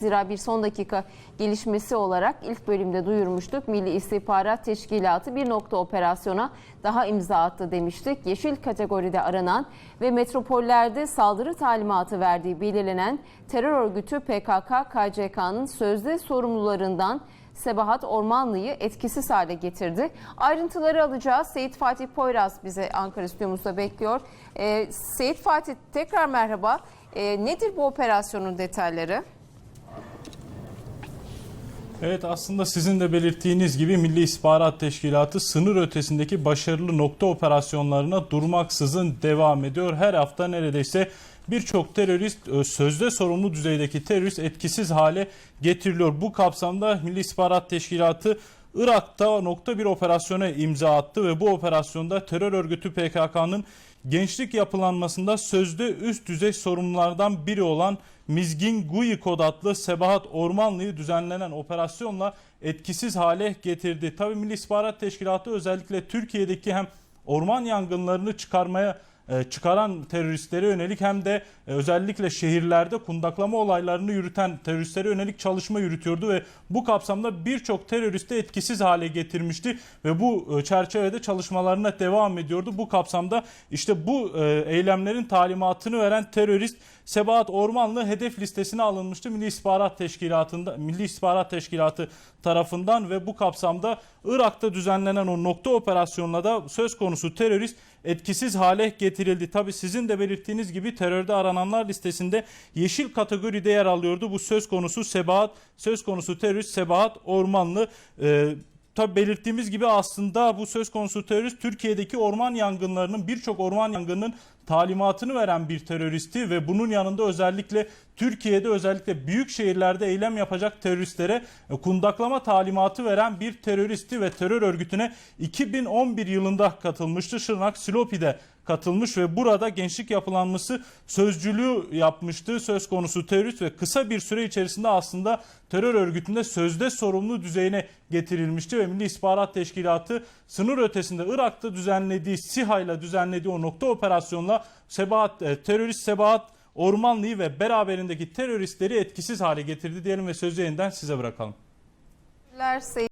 Zira bir son dakika gelişmesi olarak ilk bölümde duyurmuştuk. Milli İstihbarat Teşkilatı bir nokta operasyona daha imza attı demiştik. Yeşil kategoride aranan ve metropollerde saldırı talimatı verdiği belirlenen terör örgütü PKK-KCK'nın sözde sorumlularından Sebahat Ormanlı'yı etkisiz hale getirdi. Ayrıntıları alacağız. Seyit Fatih Poyraz bize Ankara stüdyomuzda bekliyor. Ee, Seyit Fatih tekrar merhaba. Ee, nedir bu operasyonun detayları? Evet aslında sizin de belirttiğiniz gibi Milli İstihbarat Teşkilatı sınır ötesindeki başarılı nokta operasyonlarına durmaksızın devam ediyor. Her hafta neredeyse birçok terörist e, sözde sorumlu düzeydeki terörist etkisiz hale getiriliyor. Bu kapsamda Milli İstihbarat Teşkilatı Irak'ta nokta bir operasyona imza attı ve bu operasyonda terör örgütü PKK'nın gençlik yapılanmasında sözde üst düzey sorumlulardan biri olan Mizgin Guyikod adlı Sebahat Ormanlı'yı düzenlenen operasyonla etkisiz hale getirdi. Tabii Milli İstihbarat Teşkilatı özellikle Türkiye'deki hem orman yangınlarını çıkarmaya çıkaran teröristlere yönelik hem de e, özellikle şehirlerde kundaklama olaylarını yürüten teröristlere yönelik çalışma yürütüyordu ve bu kapsamda birçok teröristi etkisiz hale getirmişti ve bu e, çerçevede çalışmalarına devam ediyordu. Bu kapsamda işte bu eylemlerin talimatını veren terörist Sebahat Ormanlı hedef listesine alınmıştı Milli İstihbarat Teşkilatı'nda Milli İstihbarat Teşkilatı tarafından ve bu kapsamda Irak'ta düzenlenen o nokta operasyonuna da söz konusu terörist etkisiz hale getirildi. Tabi sizin de belirttiğiniz gibi terörde arananlar listesinde yeşil kategoride yer alıyordu. Bu söz konusu Sebahat, söz konusu terörist Sebahat Ormanlı. Ee, Tabi belirttiğimiz gibi aslında bu söz konusu terörist Türkiye'deki orman yangınlarının birçok orman yangınının talimatını veren bir teröristi ve bunun yanında özellikle Türkiye'de özellikle büyük şehirlerde eylem yapacak teröristlere e, kundaklama talimatı veren bir teröristi ve terör örgütüne 2011 yılında katılmıştı. Şırnak Silopi'de katılmış ve burada gençlik yapılanması sözcülüğü yapmıştı söz konusu terörist ve kısa bir süre içerisinde aslında terör örgütünde sözde sorumlu düzeyine getirilmişti ve Milli İstihbarat Teşkilatı sınır ötesinde Irak'ta düzenlediği SİHA ile düzenlediği o nokta operasyonla Sebahat, e, terörist Sebahat Ormanlı'yı ve beraberindeki teröristleri etkisiz hale getirdi diyelim ve sözü yeniden size bırakalım.